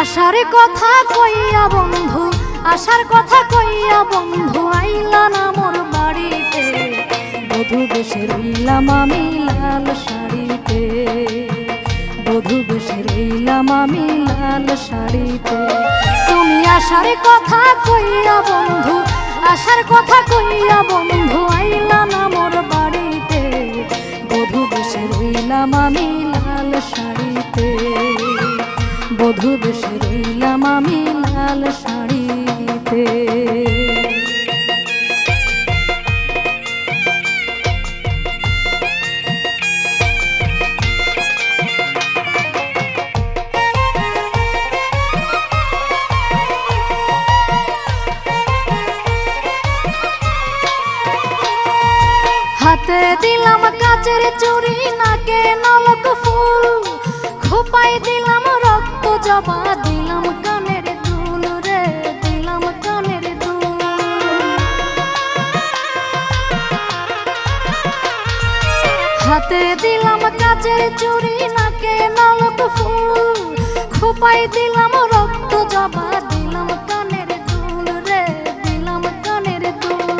কথা কইয়া বন্ধু, আশার কথা কইয়া বন্ধু, আইলা না মোর বাড়িতে? বধু বেশে রইলাম আমি লাল শাড়িতে। বধু বেশে রইলাম আমি লাল শাড়িতে। তুমি আসার কথা কইয়া বন্ধু, আশার কথা কইয়া বন্ধু, আইলা না মোর বাড়িতে? বধু বেশে রইলাম আমি দিলাম কাচের চুড়ি নাকে নলক ফুল। খোপাই দিলাম রক্ত জবা, দিলাম কানের দুল রে, দিলাম কানের দুল। হাতে দিলাম কাচের চুড়ি নাকে নলক ফুল। খোপাই দিলাম রক্ত জবা, দিলাম কানের দুল রে, দিলাম কানের দুল।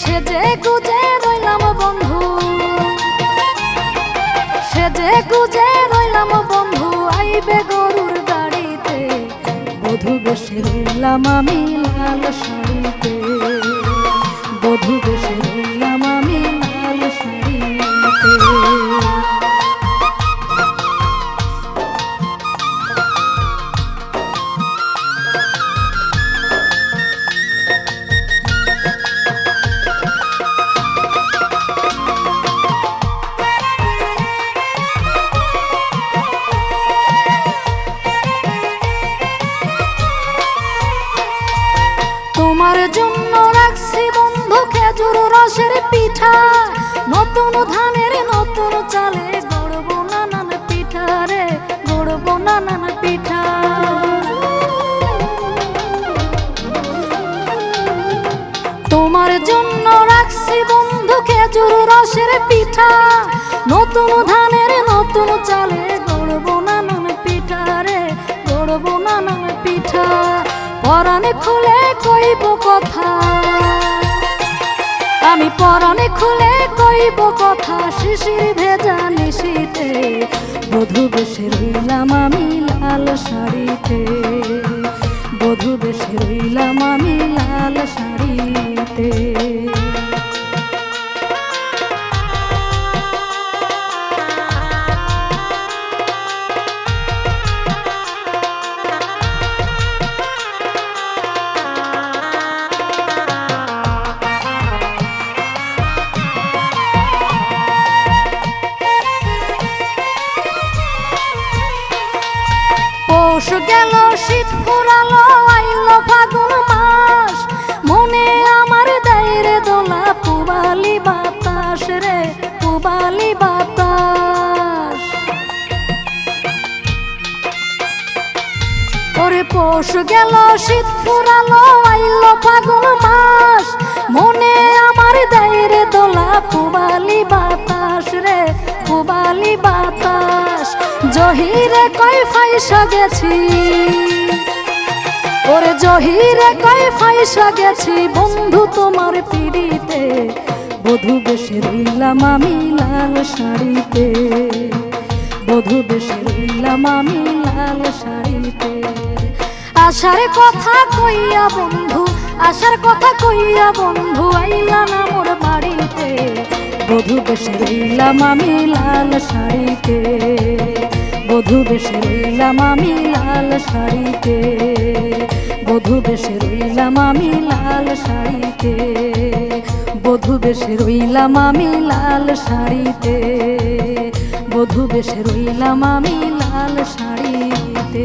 সেজে গুজে সেজে গুজে রইলাম বন্ধু, আইবে গরুর গাড়িতে। বধু বেশে রইলাম আমি লাল শাড়িতে। বধু বেশে তোমার জন্য রাখছি বন্ধু খেজুর রসের পিঠা। নতুন ধানের, নতুন চালে গড়ব নানান পিঠা রে, গড়ব নানান পিঠা। পরাণে খুলে কইব কথা। আমি পরাণে খুলে কইব কথা, শিশির ভেজা নিশিতে। বধু বেশে রইলাম আমি লাল শাড়িতে। পৌষ গেল শীত ওরে পৌষ গেল, শীত ফুরালো, আইলো ফাগুন মাস। মনে আমার দাইরে দোলা পুবালি বাতাস রে পুবালি বাতাস। জহিরে কই ফাইসা গেছি। ওরে জহিরে কই ফাইসা গেছি, বন্ধু তোমার পিড়িতে। বধু বেশে রইলাম আমি লাল শাড়িতে। বধু বেশে রইলাম আমি লাল শাড়িতে। আসার কথা কইয়া বন্ধু, আশার কথা কইয়া বন্ধু, আইলা না মোর বাড়িতে। বধু বেশে রইলাম আমি লাল শাড়িতে। বধু বেশে রইলাম আমি লাল শাড়িতে। বধু বেশে রইলাম আমি লাল শাড়িতে। বধু বেশে রইলাম আমি লাল শাড়িতে। বধু বেশে রইলাম আমি লাল শাড়িতে।